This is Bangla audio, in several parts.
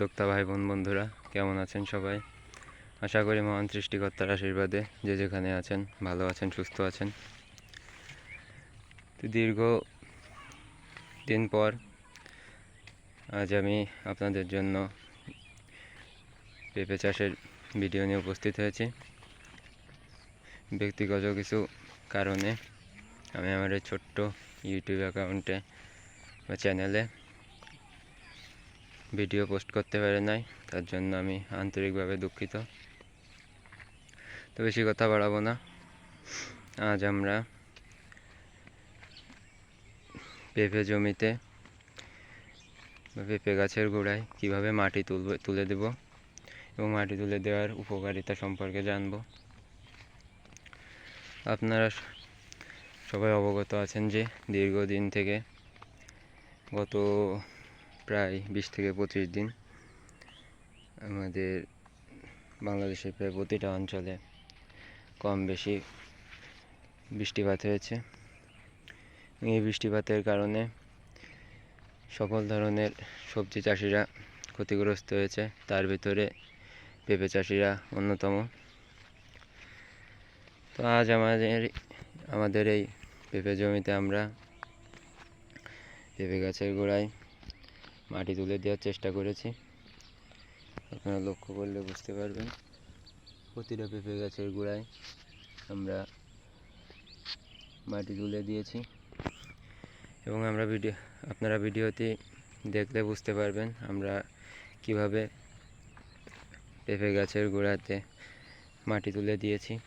উদ্যোক্তা ভাই বোন বন্ধুরা, কেমন আছেন সবাই? আশা করি মহান সৃষ্টিকর্তার আশীর্বাদে যে যেখানে আছেন, ভালো আছেন, সুস্থ আছেন। তো দীর্ঘ দিন পর আজ আমি আপনাদের জন্য পেঁপে চাষের ভিডিও নিয়ে উপস্থিত হয়েছি। ব্যক্তিগত কিছু কারণে আমি আমার এই ছোট্ট ইউটিউব অ্যাকাউন্টে বা চ্যানেলে ভিডিও পোস্ট করতে পারে নাই, তার জন্য আমি আন্তরিকভাবে দুঃখিত। তো বেশি কথা বাড়াবো না। আজ আমরা পেঁপে জমিতে পেঁপে গাছের গোড়ায় কীভাবে মাটি তুলবে তুলে দেব এবং মাটি তুলে দেওয়ার উপকারিতা সম্পর্কে জানব। আপনারা সবাই অবগত আছেন যে দীর্ঘদিন থেকে গত প্রায় বিশ থেকে পঁচিশ দিন আমাদের বাংলাদেশের প্রায় প্রতিটা অঞ্চলে কম বেশি বৃষ্টিপাত হয়েছে। এই বৃষ্টিপাতের কারণে সকল ধরনের সবজি চাষিরা ক্ষতিগ্রস্ত হয়েছে। তার ভিতরে পেঁপে চাষিরা অন্যতম। তো আজ আমাদের আমাদের এই পেঁপে জমিতে আমরা পেঁপে গাছের গোড়ায় মাটি তুলে দেওয়ার চেষ্টা করেছি। আপনারা লক্ষ্য করলে বুঝতে পারবেন, প্রতিটা পেঁপে গাছের গোড়ায় আমরা মাটি তুলে দিয়েছি। এবং আমরা ভিডিও, আপনারা ভিডিওটি দেখলে বুঝতে পারবেন আমরা কীভাবে পেঁপে গাছের গোড়াতে মাটি তুলে দিয়েছি তো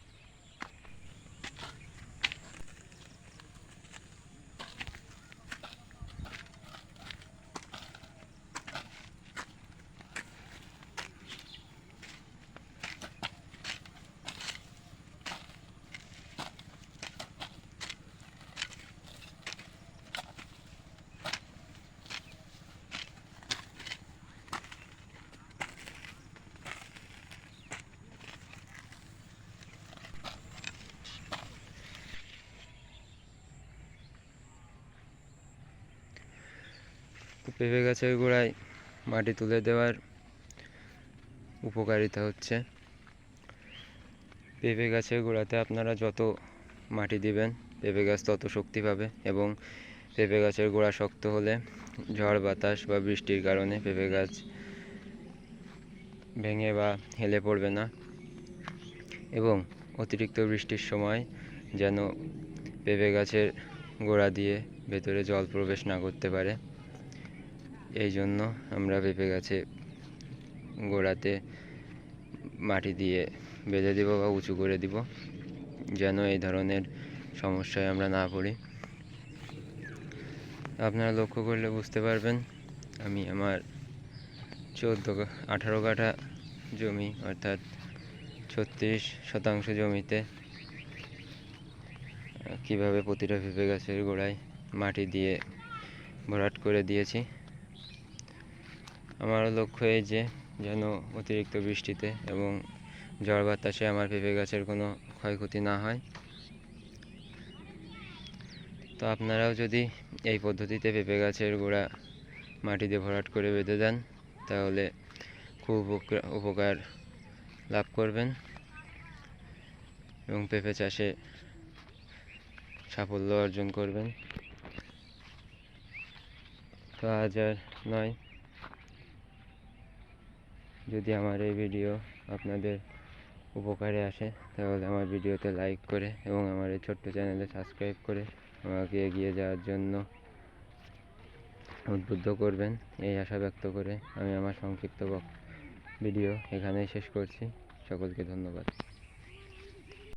পেঁপে গাছের গোড়ায়। মাটি তুলে দেওয়ার উপকারিতা হচ্ছে। পেঁপে গাছের গোড়াতে আপনারা যত মাটি দিবেন, পেঁপে গাছ তত শক্তি পাবে এবং পেঁপে গাছের গোড়া শক্ত হলে ঝড়, বাতাস বা বৃষ্টির কারণে পেঁপে গাছ ভেঙে বা হেলে পড়বে না এবং অতিরিক্ত বৃষ্টির সময় যেন পেঁপে গাছের গোড়া দিয়ে ভেতরে জল প্রবেশ না করতে পারে। এই জন্য আমরা পেঁপে গাছে গোড়াতে মাটি দিয়ে বেঁধে দিব বা উঁচু করে দিব, যেন এই ধরনের সমস্যায় আমরা না পড়ি। আপনারা লক্ষ্য করলে বুঝতে পারবেন, আমি আমার চোদ্দ আঠারো কাঠা জমি অর্থাৎ ছত্রিশ শতাংশ জমিতে কীভাবে প্রতিটা পেঁপে গাছের গোড়ায় মাটি দিয়ে ভরাট করে দিয়েছি। আমার লক্ষ্য এই যে যেন অতিরিক্ত বৃষ্টিতে এবং ঝড় বাতাসে আমার পেঁপে গাছের কোনো ক্ষয়ক্ষতি না হয়। তো আপনারাও যদি এই পদ্ধতিতে পেঁপে গাছের গোড়া মাটি দিয়ে ভরাট করে বেঁধে দেন, তাহলে খুব উপকার লাভ করবেন এবং পেঁপে চাষে সাফল্য অর্জন করবেন। তো আজ আর নয়। যদি আমার এই ভিডিও আপনাদের উপকারে আসে, তাহলে আমার ভিডিওতে লাইক করে এবং আমার এই ছোট্ট চ্যানেলে সাবস্ক্রাইব করে আমাকে এগিয়ে যাওয়ার জন্য উদ্বুদ্ধ করবেন। এই আশা ব্যক্ত করে আমি আমার সংক্ষিপ্ত ভিডিও এখানেই শেষ করছি। সকলকে ধন্যবাদ।